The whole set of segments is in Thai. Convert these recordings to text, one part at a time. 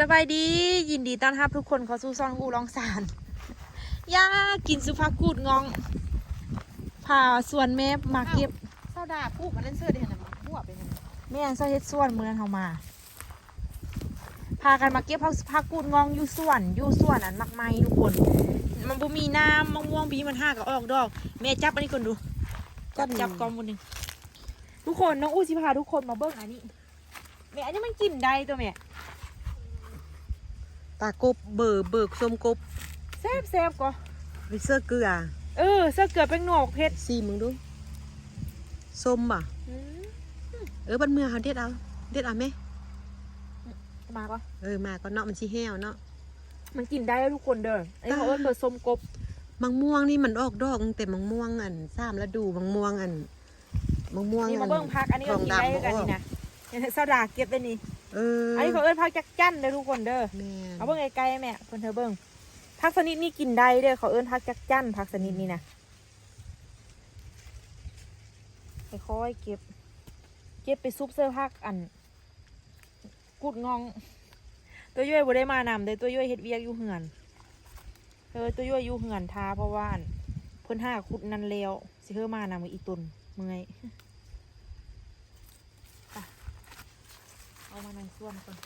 สบายดียินดีต้อนรับทุกคนเข้าสู่ซองอูลองสารย่ากินสุภากูดงองพาสวนแม่มาเก็บเศร้าดาพูกมันนั่นเสื้อเดียวนะมันพวกไปนั่นแม่นซอยเฮ็ดสวนเมืองเฮามา พากันมาเก็บผักผักกูดงองอยู่สวนอยู่สวนอันมักไม้ทุกคน มันบ่มีน้ำมะม่วงปีมันห้าก็ออกดอก แม่จับอันนี้ก่อนดูจับจับกองบนหนึ่งทุกคนน้องอู้สิพาทุกคนมาเบิ่งอันนี้แม่อันนี้มันกินได้ตัวแม่ ตากบเบิกเบิกส้มกบแซ่บแซ่บก็ไปเสื้อเกลือ เออเสื้อเกลือเป็นหนวกเพชรซีมึงดูส้มอะเออบันเมืองเขาเด็ดเอา เด็ดเอาไหมมาก็เออมาก็เนาะมันชีแห้วเนาะมันกินได้แล้วทุกคนเด้ออันนี้เขาเอิ้นเปิดส้มกบมังม่วงนี่มันออกดอกตั้งแต่มังม่วงอันสามฤดูมังม่วงอันมังม่วงนี่มาเบิ่งพักอันนี้ก็กินได้ด้วยกันนี่นะเนี่ยเสาดาเก็บได้นี่ เอออัอันนี้เขาเอิ้นพักจักจั่นเด้อทุกคนเด้อแม่นเอาเบิ่งไกลๆแม่เพิ่นเธอเบิ่งพักสนิดนี่กินได้เด้อเขาเอิ้นพักจักจั่นพักสนิดนี่นะค่อยๆเก็บ เก็บไปซุปเสื้อพักอัน กุดงอง ตัวย่อยบ่ได้มานำเด้อตัวย่อยเฮ็ดเวียกอยู่เหือนเออตัวย่อยอยู่เหือนทาเพราะว่าอันเพิ่นหาขุดนั่นแล้วสิเฮอมานำกับอีตุนเมื่อยไป เอามาในส่วนก่อน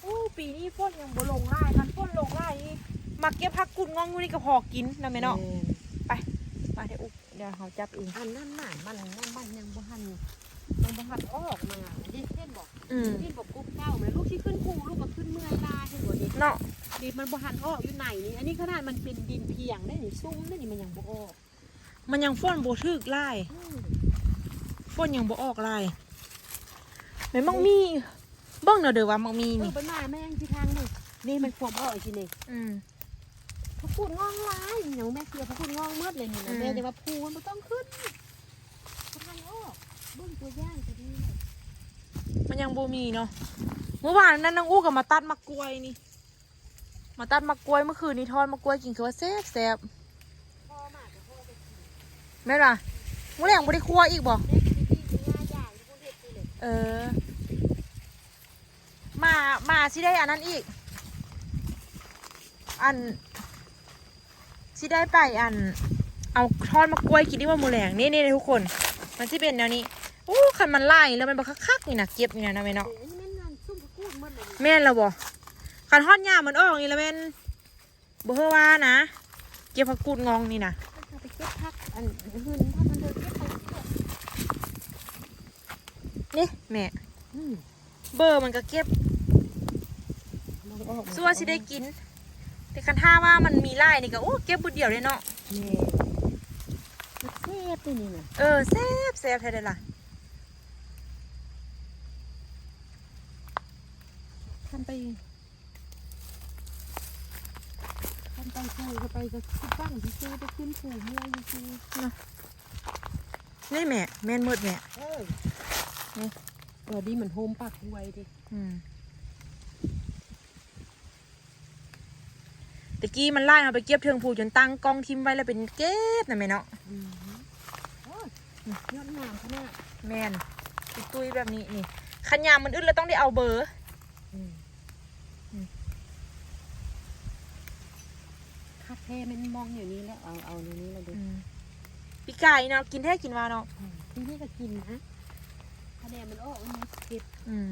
โอ้ปีนี้ฝนยังบ่ลงไล่คันฝนลงไล่นี่มาเก็บผักกุดงองอยู่นี่ก็พอกินนะแม่เนาะแม่นมาเดี๋ยวอุ๊บเดี๋ยวเขาจับเองอันนั้นน่ะมันมันมันยังบ่หันยังบ่หันออกมาเด็ดเส้นบอกอืมที่บอกกุ๊บเก้าเลยลูกที่ขึ้นภูลูกก็ขึ้นเมื่อยลาเห็นบ่นี่เนาะดินมันบ่หันออกอยู่ไหนนี่อันนี้ขนาดมันเป็นดินเพียงได้นี่ซุ้มได้นี่มันยังบ่ออก มันยังฝนบ่ถึกไล่อืมฝนยังบ่ออกไล่ แม่มังมีเบิ่งเด้อเด้อว่ามังมีเออนี่ไปมาแม่งที่ทางนี่นี่มันขวบออกอีกทีนี่อืม พระพูดงองลายอย่างแม่เสียพระพูดงองเมื่อเลยนี่อืนะมแม่จะว่าภูมันบ่ต้องขึ้นพระทางออกเบิ่งตัวอย่างจะดีเลยมันยังบ่มีเนาะ เมื่อวานนั้นนางอู้ก็มาตัดมะกล้วยนี่ มาตัดมะกล้วยเมื่อคืนนี้ทอดมะกล้วยกินคือว่าแซ่บแซ่บพ่อมากับพ่อจะกินแม่นล่ะมื้อแรงบ่ได้ครัวอีกบ่เด็กที่ที่ง่ายอย่างที่คน เออ มามาสิได้อันนั้นอีก อันสิได้ไปอัน เอาทอดมะกล้วยกินที่ว่ามูแหลงนี่นี่ทุกคน มันสิเป็นแนวนี้โอ้คันมันไล่แล้วมันบักคักๆนี่นะเก็บนี่นะนะแม่เนาะเดี๋ยวนี้แม่นงานซุ่มพระเมื่อเลยนี่แล้วบ่คันทอดหญ้ามันออกนี่ล้วแม่นบ่เฮอว่านะ เก็บผักกูดงองนี่นะ ถ้าไปเก็บพักอันหืนถ้ามันเดินเก็บไปเก็บ นี่แม่อืมเบอร์มันก็เก็บมันออกมาส่วนสิได้กิน แต่คันท่าว่ามันมีไล่นี่ก็โอ้เก็บบุดเดียวเลยเนาะแม่มันเซฟนี่นี่น่ะเออแซ่บแซ่บแท้เลยล่ะทำไปทำไปคูเข้าไปก็ขึ้นบ้างที่ซื้อไปขึ้นผูเมื่อยที่ซื้อนี่แม่แม่นมืดแม่ เออนี่เออดีเหมือนโฮมปักไว้ดิอืมตะกี้มันไล่เอาไปเก็บเทิงผูจนตั้งกล้องทิมไว้แล้วเป็นเก็บนะแม่เนาะอืมโอ้ยยอดงามขนาดแม่นตุ้ยๆแบบนี้นี่ขันยามมันอึดแล้วต้องได้เอาเบอร์อืมอืมคักแท้มันมองอยู่นี้แล้วเอาเอาในนี้แล้วดูปีไก่เนาะกินแท้กินมาเนาะอืมที่นี่ก็กินนะถ้า แดดมันออกมันเผ็ดอืม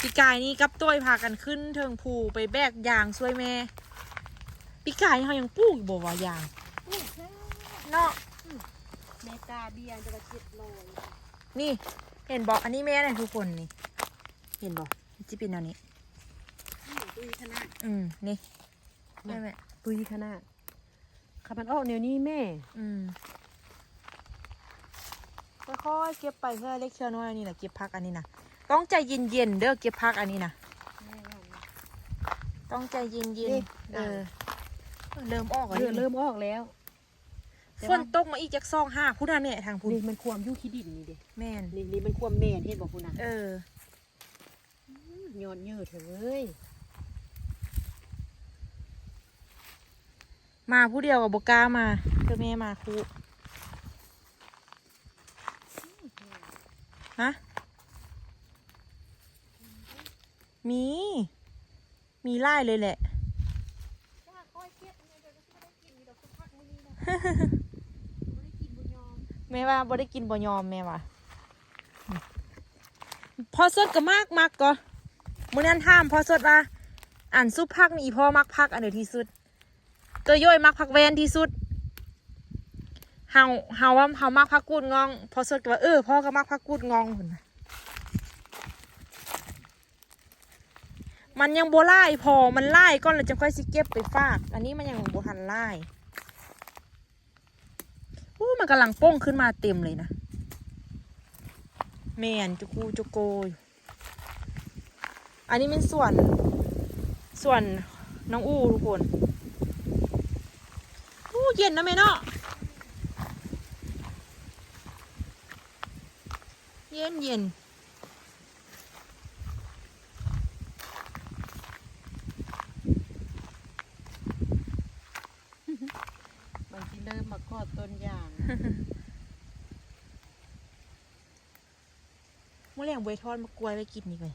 ปีกายนี่กับต้วยพากันขึ้นเทิงภูไปแบกยางช่วยแม่ปีกายนี่เขายังปลูกอยู่บ่ว่ายางโอ้ยแซ่บเนาะเมกาเบียร์จะมาเจ็ดโลนี่ เห็นบอกอันนี้แม่นะทุกคนนี่ เห็นบอกจิเป็นแนวนี้ตุยขนาดอืมนี่แม่แม่ตุยขนาดขับมันออกเดี๋ยวนี้แม่ อืม ค่อยๆเก็บไปเพื่อเล็กเชื่อน้อยอันนี้นะเก็บพักอันนี้นะต้องใจเย็นๆเด้อเก็บพักอันนี้นะต้องใจเย็นนี่ๆเออเริ่มออกแล้วเรือนี่เริ่มออกแล้วฝนตกมาอีกจากซองห้าพูดนะแม่ทางพูดนี่มันความยุขี้ดินนี่เด้แม่นนี่นี่มันความแม่นเห็นบอกคุณนะเออย้อนเยอะเถอะเว้ยมาผู้เดียวกับบกล้ามาเธอแม่มาครู ฮะ มี มีไล่เลยแหละว่าค่อยเก็บเนี่ยเดี๋ยวจะได้กินเดี๋ยวสักพักมื้อนี้นะบ่ได้กินบ่ยอมแม่ว่าบ่ได้กินบ่ยอมแม่ว่าพอสดก็มากมักก็มื้อนั้นถามพอสดว่าอ่านซุปผักนี่อีพ่อมักผักอันไหนที่สุด ตัวย่อยมักผักแวนที่สุดเฮาเฮาว่าเฮามักผักกูดงอง พอสดก็ว่าเออพ่อก็มักผักกูดงองพุ่นนะมันยังโบ่ไล่พอมันไล่ก่อนเราจะค่อยสิเก็บไปฝาก อันนี้มันยังโบทันไล่อู้มันกำลังป้งขึ้นมาเต็มเลยนะแมนจุกูจุโกยอันนี้เป็นส่วน ส่วนน้องอู้ทุกคนอู้เย็นนะแม่เนาะ เย็นเย็นบางทีเริ่มมาก็ต้นยางเมื่อแรงเบยทอดมากล้วยไปกินนี่ไป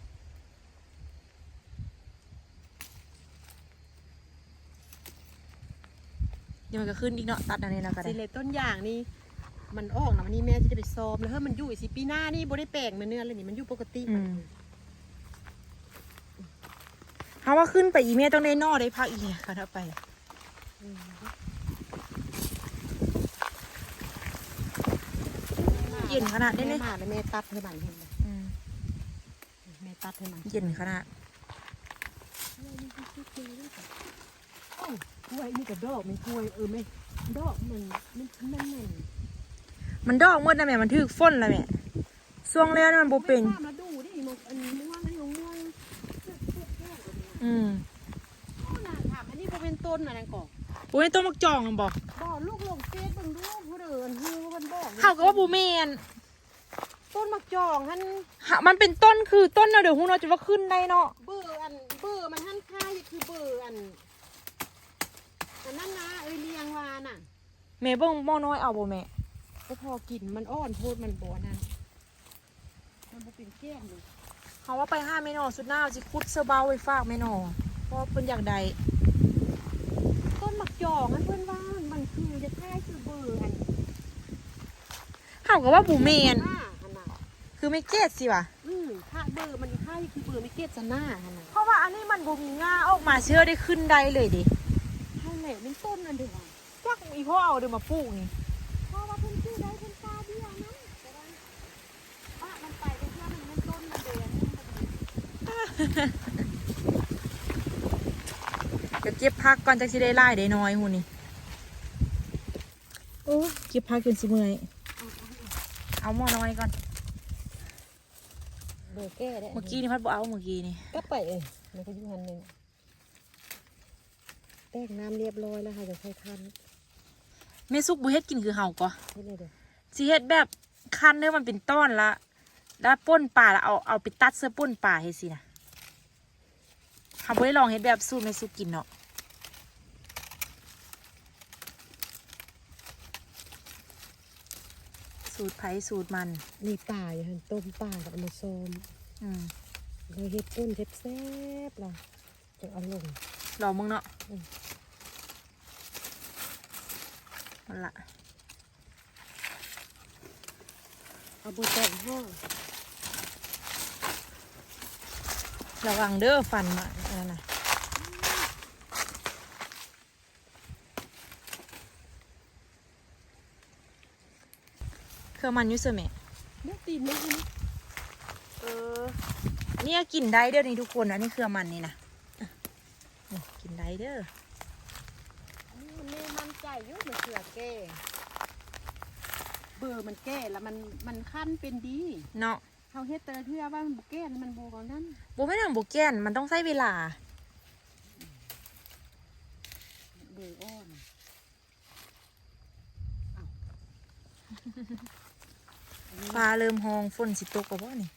เดี๋ยวมันก็ขึ้นอีกเนาะตัดอันนี้แล้วก็ได้สิเลยต้นยางนี่ มันออกนะวันนี้แม่จะไปซ้อมแล้วเฮ้ยมันอยู่อีกสิปีหน้านี่บ่ได้แปลงมาเนื้อเลยนี่มันอยู่ปกติอืมเขาว่าขึ้นไปอีเมลต้องได้นอได้พักอีกค่ะถ้าไปอืมเย็นขนาดนี้เลยแม่มาแล้วแม่ตัดให้มันเห็นไหมอืมแม่ตัดให้มันเย็นขนาดโอ้กล้วยนี่กับดอกมันกล้วยเออไม่ดอกมันมันมันมัน มันดอกหมดนะแม่ มันถึกฝนแล้วแม่ช่วงแรกมันโบเป็น มาดูดิมอันนี้ม่วงอันนี้ม่วงอืมโอ้น่าถามอันนี้บ่เป็นต้นอะไรก่อนโอ้ยต้นมักจองอะบอกบ่ลูกลงเฟซเบิ่งดูผู้เดินฮือมันบอกเขาก็ว่าบูเมนต้นมักจองหันหามันเป็นต้นคือต้นเนาะเดี๋ยวหูเราจะว่าขึ้นได้เนาะเบื่ออันเบื่อมันหันค่ายคือเบื่ออันอันนั้นนะเอ้ยเลียงวาน่ะแม่เบิ่งหม้อน้อยเอาบ่แม่ ก็พอกินมันอ่อนโพดมันบ่นั่นมันบ่เป็นแก้มเลยเขาว่าไปห้าแม่นอสุดหน้าสิคุดเสอเบาไว้ฝากแม่นอเพราะเป็นอย่างใดต้นมักจองอันเพิ่นว่ามันคือจะค่ายคือเบื่ออันเขาก็ว่าบูเมนหน้าอันน่ะคือไม่เกตสิวะอืมถ้าเบื่อมันค่ายคือเบื่อไม่เกตจะหน้าอันน่ะเพราะว่าอันนี้มันบูมีง่าออกมาเชื่อได้ขึ้นได้เลยดิเท่าแหละมันต้นอันเดียวจักอีพ่อเอาเดี๋ยวมาปลูกนี่ เพราะว่าเพิ่นชื่อได้เพิ่นตาเบี้ยนะแต่ว่าว่ามันไปเป็นเพื่อมันมันต้นมันเดือนมันก็ เดี๋ยวเก็บพักก่อนจะสิได้ไล่ได้น้อยหูนี่โอ้เก็บพักจนสิเมื่อยเอาหม้อน้อยก่อนเบื่อแก้ได้เมื่อกี้นี่พัดบ่เอาเมื่อกี้นี่ก็ไปเองมันก็อยู่หันหนึ่งแตกน้ำเรียบร้อยแล้วค่ะจะใช้คันแม่ซุกบุเฮ็ดกินคือเห่าก็นี่เลยเด้อสิเฮ็ดแบบคันเนื้อมันเป็นต้อนละแล้วป่นป่าแล้วเอาเอาไปตัดเสื้อป่นป่าให้สินะ เขาบ่ได้ลองเฮ็ดแบบสูตรแม่ซุกกินเนาะสูตรไผสูตรมันนี่ป่าอยู่หันต้มป่ากับเอามาซ้อมอืมเราเฮ็ดต้นเฮ็ดแซ่บล่ะจะเอาลงลองมึงเนาะอืมนั่นละเอาบุตรห่อ ระวังเด้อฟันมาอันนั้นน่ะคือมันอยุ่เสอแม่เลือกตีนไม่กินเออเนี่ยกินได้เด้อนี่ทุกคนอันนี้คือมันนี่นะอะนี่กินได้เด้อมันไม่มั่นใจอยุ่มันเสือแก่เบื่อมันแก่แล้วมันมันขั้นเป็นดี เนาะ เขาเฮ็ดแต่ละเทื่อว่ามันบุแก่แล้วมันบูกเอานั้นโบไม่ทำโบแกนมันต้องใช้เวลาเบื่ออ่อนอ้าวอันนี้ฟ้าเริ่มหองฝนสิตกกับว่านี่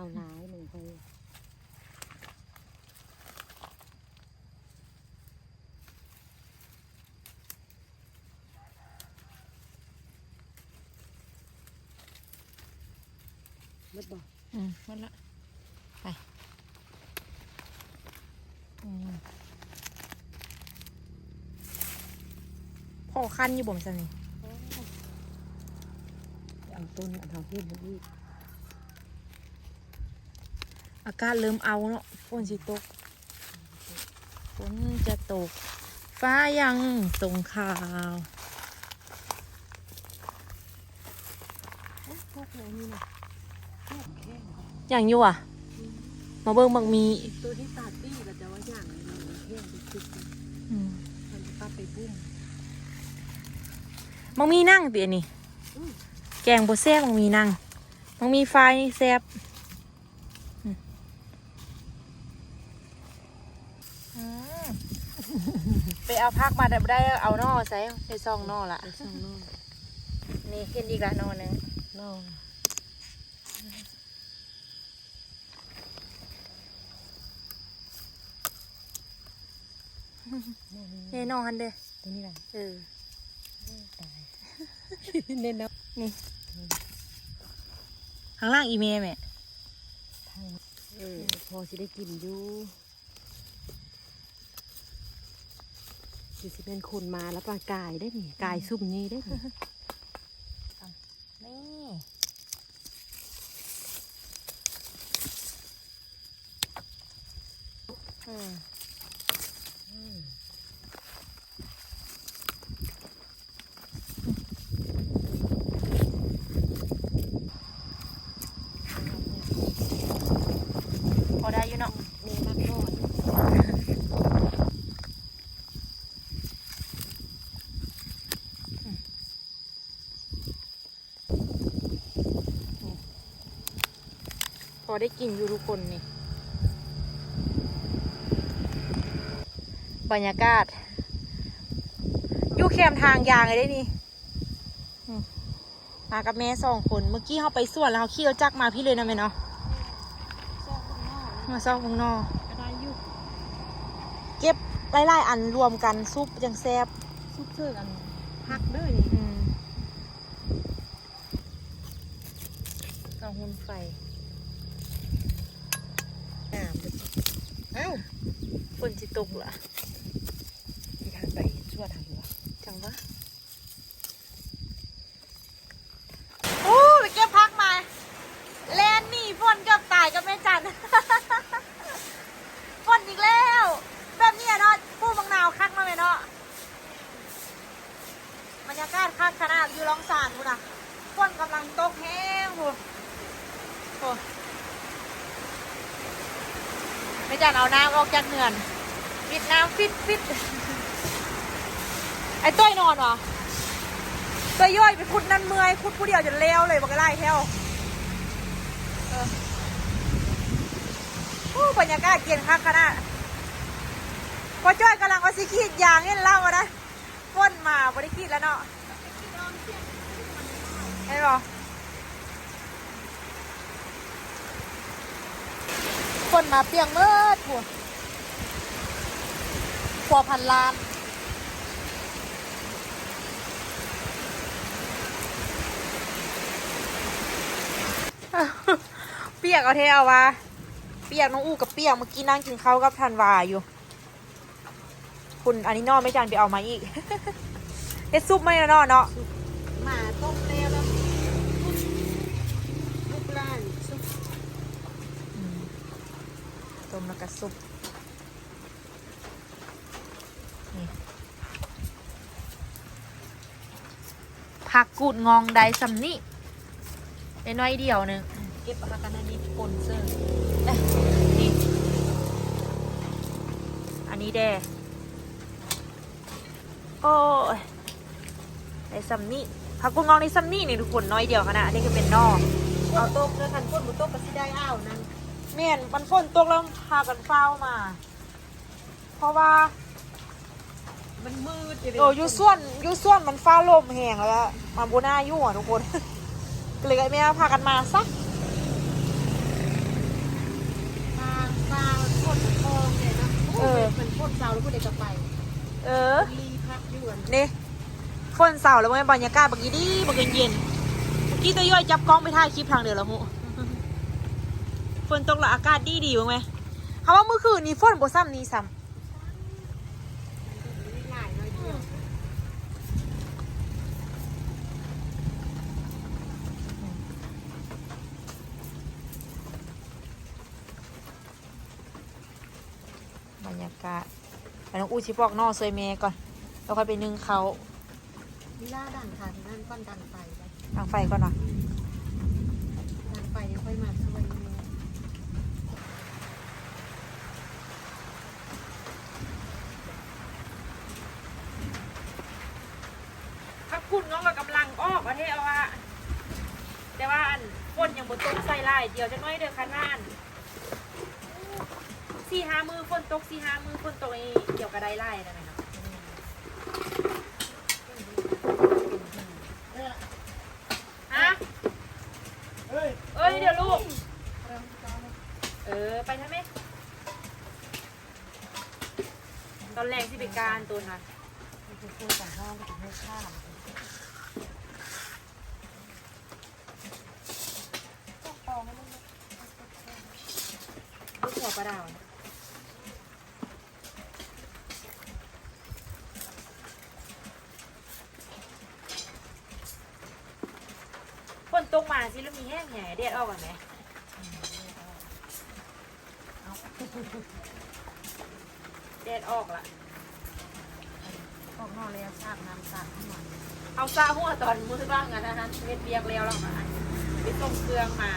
เอาร้ายหนึ่งไปมดบอกอืมหมดละไปอืมพอคันอยู่บ่มสันนี่เอาต้นเอาทางขึ้นมาอีก อากาศเริ่มเอาเนาะฝนสิตกฝนจะตก ฟ้ายังส่งข่าวพวกเรานี่นะพวกแค่อย่างอยู่อะ มาเบิ่งบักมีตัวที่ตัดตี้ก็จะว่าอย่างนี้มันแค่ไปคิดอืมมันจะปัดไปบุ้มบักมีนั่งเตียนี่อืมแกงบ่แซ่บบักมีนั่งบักมีไฟนี่แซ่บอืมอืม ไปเอาพักมาได้บ่ได้เอานอใส่ไปซองนอละไปส่องนอกนี่เห็นอีกละนอหนึงนอกเน่นอนเด้อตัวนี้แหละเออตายเน้นนะข้างล่างอีเมลแม่ทางเออพอสิได้กินอยู่ คือสิเป็นคนมาแล้วปลากายได้นี่กายซุ่มนี้ได้นี่นี่อืม อืม พอได้อยู่เนาะ เน้นนักนอน พอ ได้กินอยู่ทุกคนนี่ บรรยากาศอยู่แคมทางยางเลยได้นี่อืมมากับแม่สองคน เมื่อกี้เขาไปสวนแล้วเขาขี่รถจักรมาพี่เลยนะแม่เนาะซอกข้างนอกมาซ่อมข้างนอกก็ได้อยู่เก็บไล่ๆอันรวมกันซุปจังแซ่บซุปเสื้อกันพักเด้อนี่อืมเอาหุ่นไฟ งามเลยเอ้า ฝนจิตกเหรอมีทางไปชั่วทางหัวจังวะโอ้ไปเก็บพักมาแลนหนี่ฝนเกับตายกับแม่จันฝนอีกแล้ว แบบนี้อะเนาะผู้บางนาวคักมาเลยเนาะบรรยากาศคักขนาดอยู่ลองสานพูนะฝนกำลังตกแห้งพูโอ้แม่จันเอาน้ำออกจากเนือนปิด น้ำฟิตฟิตไอ้ต้อยนอนวะต้อยย่อยไปขุดนั่นเมื่อยขุดผู้เดียวจนเลวเลยบอกไล่แถวเออโอ้บรรยากาศเย็นคักขนาดพอจ้อยกำลังเอาสิขีดยางเนี่ยเล่าอะนะก้นมาบริขีดแล้วเนาะเห็นปะก้นมาเปียงเมื่อผัว ผัวพันล้าน เปียกเอาเทเอาวะเปียกน้องอู้กับเปียกเมื่อกี้นั่งกินข้าวกับธันวาอยู่ คุณอันนี้นอไม่จานไปเอามาอีกเฮ็ดซุปไม่นอเนาะหมาต้มแล้วแล้วลูกล้านซุปต้มแล้วก็ซุป ผักกูดงองไดซัมนี่ได้น้อยเดียวหนึงเก็บอากันอันนี้ปนเสื้อเอ้ยนี่อันนี้แดโอ้ยไอ้ซัมนี่ผักกูงองในซัมนี่นี่ทุกคนน้อยเดียวขนาดอันนี้ก็เป็นนอกเอาต้มแล้วคันก้นบุต้มก็สิได้อ้าวนั่นเมียนมันฝนตกแล้วพากันเฝ้ามา เพราะว่า มันมืดยู่เลยโอยูส่วนยูส่วนมันฟ้าลมแหงแล้ว มาโบน่ายุ่งอะทุกคนเลยแม่พากันมาสักฟางฟางพ่นทองเนี่ยนะโอ้ยมันพ่นเสาแล้วกเด็กก็ไป เออพักยู่เนี่ยฝนเสาแล้วไม่บรรยากาศบางทีดีบางทีเย็นเมื่อกี้ตัวย่อยจับกล้องไปถ่ายคลิปทางเดียวแล้วหูฝนตกแล้วอากาศดีดีบ้างไหมคำว่าเมื่อคืนนี้ฝนบ่ซ้ำนี้ซ้ำ บรรยากาศไปน้องอู้ชิปอกนอซวยเมก่อน แล้วค่อยไปนึ่งเขาลีลาดังค่ะที่นั่นก้อนดังไฟไปทางไฟก่อนเนาะดังไฟเดี๋ยวค่อยมาช่วยแม่พักคุณน้องกับกำลังออกประเทศเอาว่าแต่ว่าอันฝนยังบนตกใส่ลายเดียวจะน้อยเด้อคันว่าอัน สี่ห้ามือฝนตกสี่ห้ามือฝนตกไอ้เกี่ยวกับไดไล่ได้ไหมครับฮะเฮ้ยเอ้ยเดี๋ยวลูก เออไปทำไหมตอนแรกที่เป็นการตัวนะคุยกับห้องก็จะให้ข้ามลูกหัวปลาดาวนะ ตกมาสิแล้วมีแห้งแห่แดดออกก่อนไหมแดดออกละออกนอกแล้วสาดน้ำสาดข้างหลังเอาซาหัวตอนมือบ้างอะนะฮะเฮ็ดเบียกแล้วแล้วมาไปส่งเครื่องมา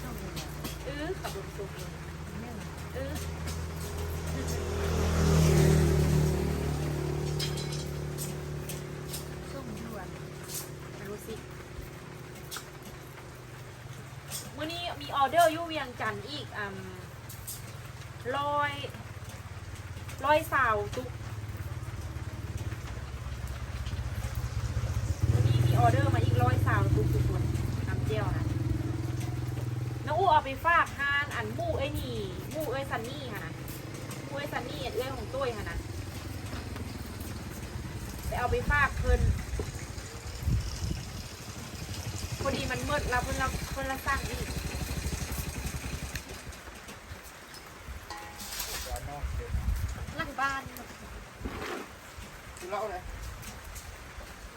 ช่วงเดียวเออขับรถส่งเลยเนี่ยาทุกนี้มีออเดอร์มาอีกร้อยสาวตุกทุกคนน้ำเจียวนะน้องอู้เอาไปฝากฮานอันมู่ไอ้นี่มู่เอ้ซันนี่ค่ะนะมู่เอ้ซันนี่เอ้ของตุ้ยค่ะนะไปเอาไปฝากเพิ่นพอดีมันมืดแล้วเพิ่นละเพิ่นละสั่งอีก หลัง บ้านเล่าเลย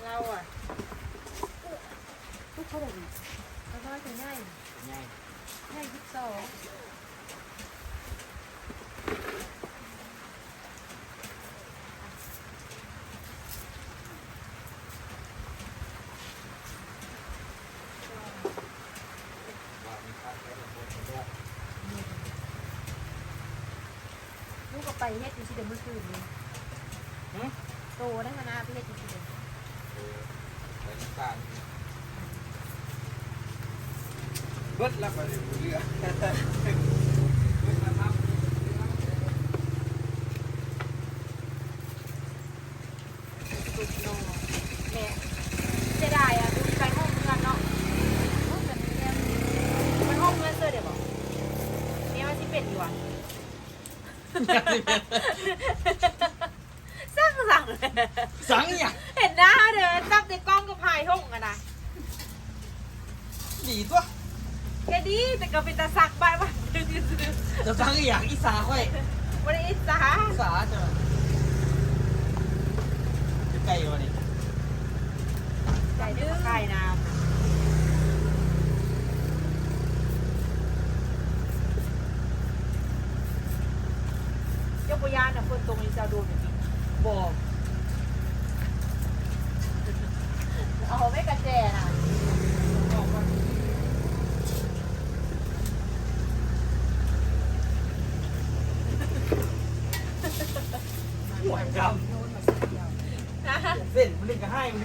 เราอะทุกคนแล้วก็จะง่ายไงง่ายที่สองลูกก็ไปเฮ็ด อยู่ที่เดมเมื่อคืนนี้โตได้มานาไปเฮ็ดอยู่ที่เดิมเบิดแล้วไปเรือสุดโนแม่เสียดายอะดูไปห้องเงินเนาะโอ้แต่ไม่แย่มันห้องเงินเสื้อเดี๋ยวบอกเนี่ยมันที่เป็นอยู่อะสร้างสั่งเลย สังเนี่ย เห็นหน้าเด้อจับในกล้องกับพายห้องอะนะ ดีตัว แกดีแต่ ก็เป็นตาสักบ้านบ้านซื้อจะสังอย่างอีสาค่อยๆวันนี้อิสาอีสาจะจะไกลวะนี่ใจดื้อไก่น้ำยกตัวอยางนะคนตรงนี้จะโดนแบบนี้บอกเอาไม่กระแจนะ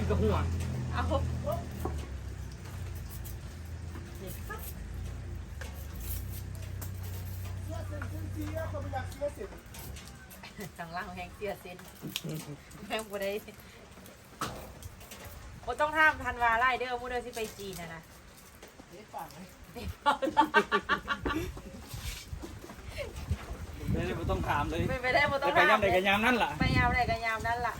ก็ให้มันนึงก็หัวเอาทางล่างแหงเสียเส้นแหงบ่ได้บ่ต้องทำทันวาไล่เด้อมูเด้อสิไปจีนนะนะไม่ได้มาไม่ต้องถามเลย ไม่ไปได้บ่ต้ไปองไปถามย่ำใดกันยำนั่นล่ะไปยามใดก็ยามนั้นล่ะ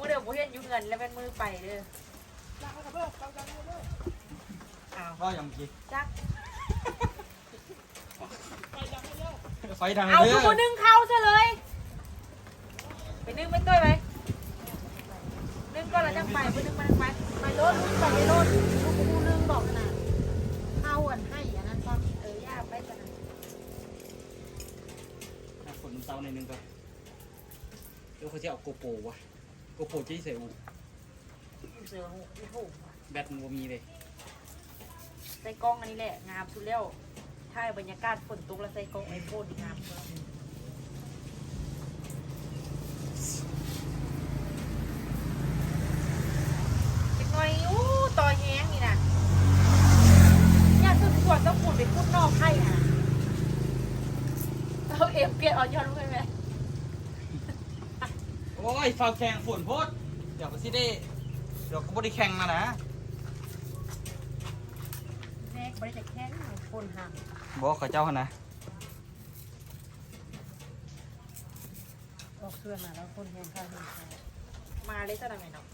มือเดี๋ยวบ่เห็นอยู่เงินแล้วเป็นมือไปเด้ออ้าวก็ยังเมื่อกี้จักไฟทางเอาเด้ทุกอคนนึ่งเข้าซะเลย ไปนึ่งไปต้อยไปนึ่งก็แล้วจังไปไปนึ่งมาจังไปไปรถไปในรถลูกกูลืมบอกขนาดเอาอันให้อันนั้นก็เออย่าไปกันนะอะฝนน้ำเตาในอยหนึงก่อนเดี๋ยวเขาจะเอาโกโปรวะโกโปรที่ใส่อูเสือหูอีหูว่ะแบตมันบ่มีเลยใส่กล้องอันนี้แหละงามสุดแล้วถ่ายบรรยากาศฝนตกแล้วใส่กล้องไอโฟนนี่งามสุดแล้วเด็กน้อยอู้ต่อแห้งนี่นะอยากสุดขวดต้องขุดไปขุดนอกไข่อะเอาเอ็มเปลี่ยนออนยอนรู้ไหม โอ้ยฟ้าแข่งฝนโพดเดี๋ยวก็สิได้เดี๋ยวก็บ่ได้แข่งมานะแม่บริจาคแค่นี้คนห้ามบอกเขาเจ้าหั่นนะออกเสื้อมาแล้วคนแหงข้าวแหงข้าวมาเลยจะทำไงเนาะ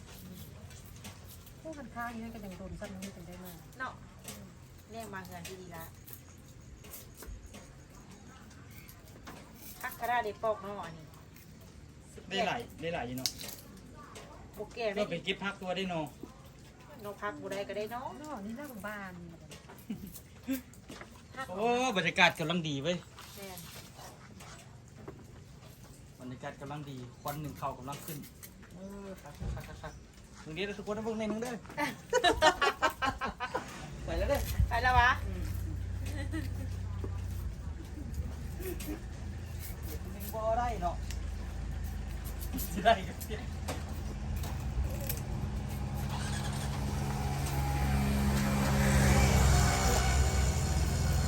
พวกกันข้าวนี่ก็ยังโดนซ้ำนี้กันได้มากเนาะเรียกมาเงินที่ดีละคักกระดาษเด็ปอกเนาะอันนี้สิบ ได้หลายได้หลายอยู่เนาะโบแก่ก็ได้ไปเก็บพักตัวได้เนาะนกพักบุได้ก็ได้เนาะนอกนี่หน้าโรงพยาบาลโอ้บรรยากาศกำลังดีเว้ยแม่นบรรยากาศกำลังดีควันหนึ่งเข่ากำลังขึ้นเออคักคักคักคักตรงนี้ทุกคนนะเพิ่งในนึงเด้อไปแล้วเด้อไปแล้ววะนึงบ่ได้เนาะ สิได้ก็เสีย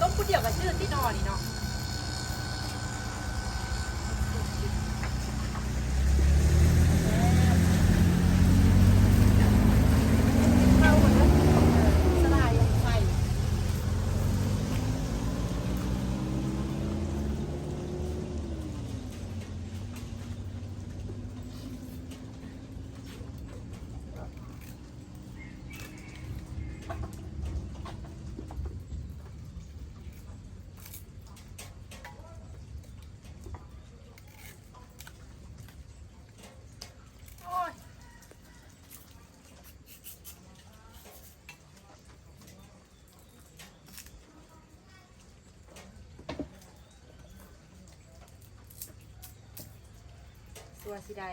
ต้องพูดเดียวกับชื่อที่นอนนี่เนาะ เข้าหมดแล้วสลายยังใส่ โอ้ยัวสิได้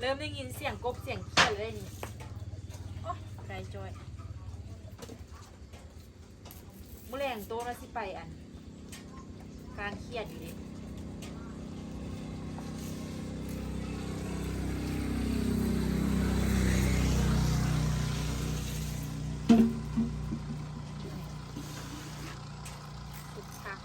เริ่มได้ยินเสียงกบเสียงเขียวเลยนี่โอ้ยไกลจอยมื่อแรงโตแล้วสิไปอัน การเครียดอยู่ดิสุดชัก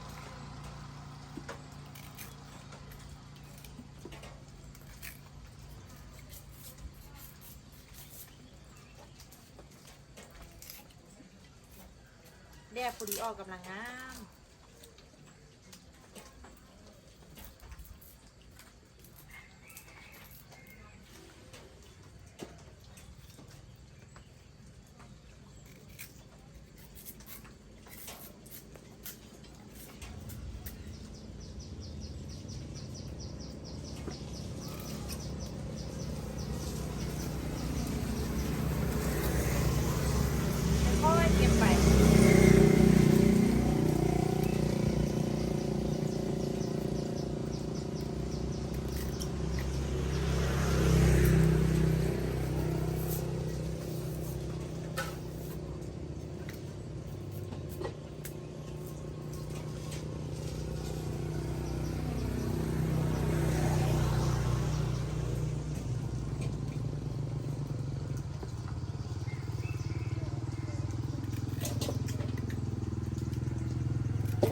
แดดปุรีออกกำลังงาม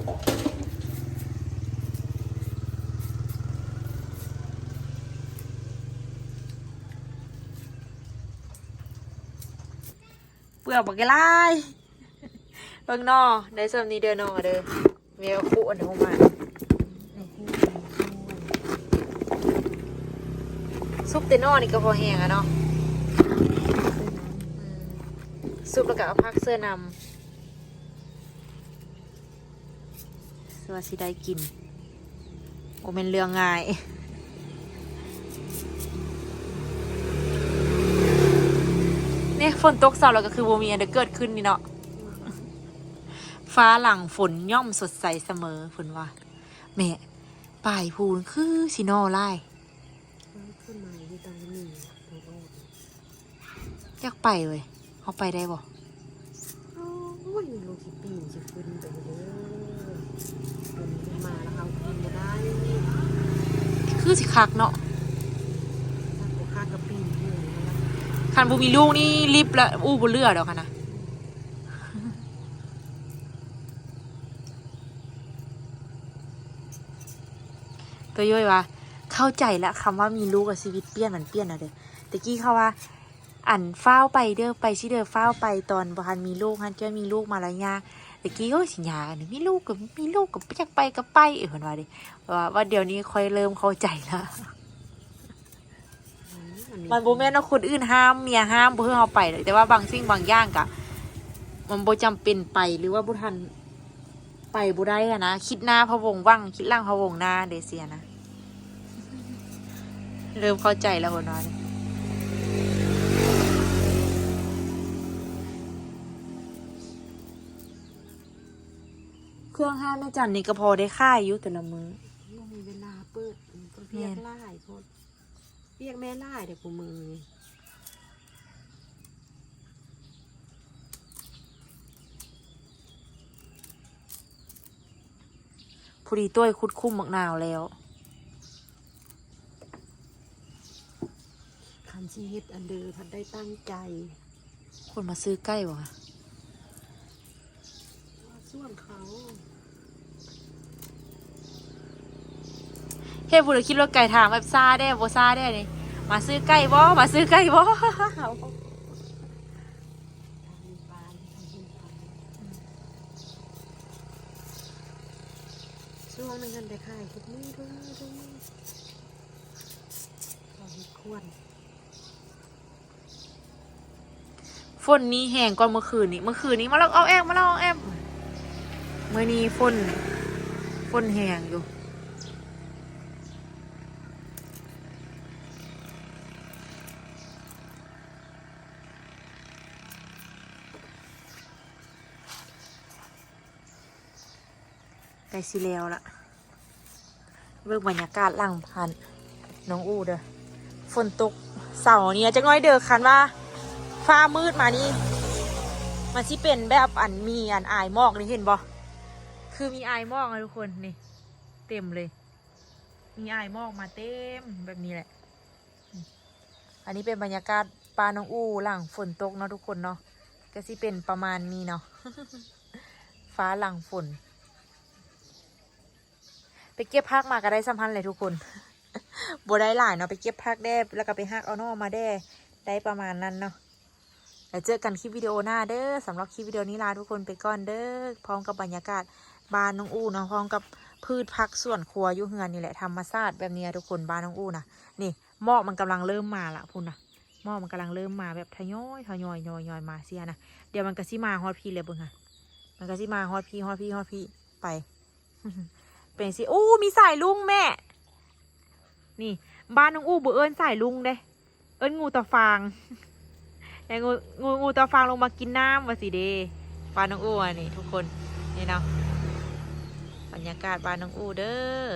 เปลือกบักไล่เบิ่งนอได้สมนี้เด้อนอเด้อเมียคู่อันนี้ออกมาซุปเตนอนี่ก็พอแห้งอะเนาะซุปแล้วก็เอาพักเสื้อนำ สวัสดีได้กินโอเป็นเรื่องง่ายเนี่ยฝนตกเสาร์แล้วก็คือโบมีอันเดเกิดขึ้นนี่เนาะฟ้าหลังฝนย่อมสดใสเสมอฝนว่าแม่ป่ายพูนคือสิโนไล่อยากไปเว้ยเอาไปได้บ่โอ้ยลูกปีนจะขึ้นไปเด้อเป็นขึ้นมาแล้วเอาขึ้นมาได้ คือสิคักเนาะถ้ากูฆ่ากระปีนอยู่แล้วคันบูมีลูกนี่รีบละอู้บุเลือดอกค่ะนะตัวย่อยว่าเข้าใจแล้วคำว่ามีลูกกับชีวิตเปลี่ยนมันเปลี่ยนอะเด้อตะกี้เขาว่า อันเฝ้าวไปเด้อไปชิเด้อเฝ้าวไปตอนบ่ทันมีลูกฮันจะมีลูกมาแล้วยา ตะกี้ก็สิยากันมีลูกกับมีลูกกับอยากไปก็ไปเออเพิ่นว่าดิว่าว่าเดี๋ยวนี้ค่อยเริ่มเข้าใจแล้วมันบ่แม่นว่าคนอื่นห้ามเมียห้ามบ่ให้เฮาไปเลยแต่ว่าบางสิ่งบางอย่างกะ มันบ่จำเป็นไปหรือว่าบ่ทันไปบ่ได้อะนะคิดหน้าพะวงว่างคิดหล่างพะวงหน้าเดเซียนะเริ่มเข้าใจแล้วคนน้อย รื่องห้ามแม่จันนี่ก็พอได้ค่ายอยู่แต่ละมื้อบ่มีเวลาเปิดมันเปียกไล่พดเปียกแม่ไล่เดี๋ยวกูมือพอดีต้วยคุดคุ้มมักนาวแล้วคันชีวิตอันเดอพัดได้ตั้งใจ คนมาซื้อใกล้บ่คะว่าส่วนเขา เฮ้ยผู้ใดคิดว่าไก่ถามแบบซาได้บ่ซาได้นี่มาซื้อไก่บ่มาซื้อไก่บ่ทำปานทำปาช่วงนึงกันได้ค่ายทุกมือทุกมือทุกมือเราเฮ็ดควรฝนนี้แห้งก่อนเมื่อคืนนี้ เมื่อคืนนี้มาลองเอาแอมมาลองเอาแอมเมื่อนี้ฝนฝนแห้งอยู่ สิแล้วละเบิ่งบรรยากาศหลังพันน้องอูเด้อฝนตกเสาร์นี้จะง่อยเด้อคันว่า ฟ้ามืดมานี่มันสิเป็นแบบอันมีอันอายหมอกนี่เห็นบ่คือมีอายหมอกนะทุกคนนี่ เต็มเลย มีอายหมอกมาเต็มแบบนี้แหละ อันนี้เป็นบรรยากาศปลาน้องอูหลังฝนตกเนาะทุกคนเนาะก็สิเป็นประมาณนี้เนาะฟ้าหลังฝน เก็บพักมาก็ได้สัมพันธ์เลยทุกคนบัได้หลายเนาะไปเก็บพักได้แล้วก็ไปหักเอานอมาได้ได้ประมาณนั้นเนาะแล้วเจอกันคลิปวิดีโอหน้าเด้อสำหรับคลิปวิดีโอนี้ลาทุกคนไปก่อนเด้อพร้อมกับบรรยากาศบ้านน้องอูเนาะพร้อมกับพืชผักส่วนครัวอยุ่เฮือนนี่แหละธรรมชาติแบบนี้ทุกคนบ้านน้องอูนะนี่หมอกมันกำลังเริ่มมาละพุ่นนะหมอกมันกำลังเริ่มมาแบบทยอยทยอยยอยยอยมาเสียนะเดี๋ยวมันก็สิมาฮอดพี่เลยบึงค่ะมันก็สิมาฮอดพี่ฮอดพี่ฮอดพี่ไป เป็นสิอู้มีสายลุงแม่ นี่ บ้านน้องอู้บ่เอิ้นสายลุงเด้เอิ้นงูตะฟางแต่งูงูงูตะฟางลงมากินน้ำว่าสิเดบ้านน้องอู้นี่ทุกคนนี่เนาะบรรยากาศบ้านน้องอู้เด้อ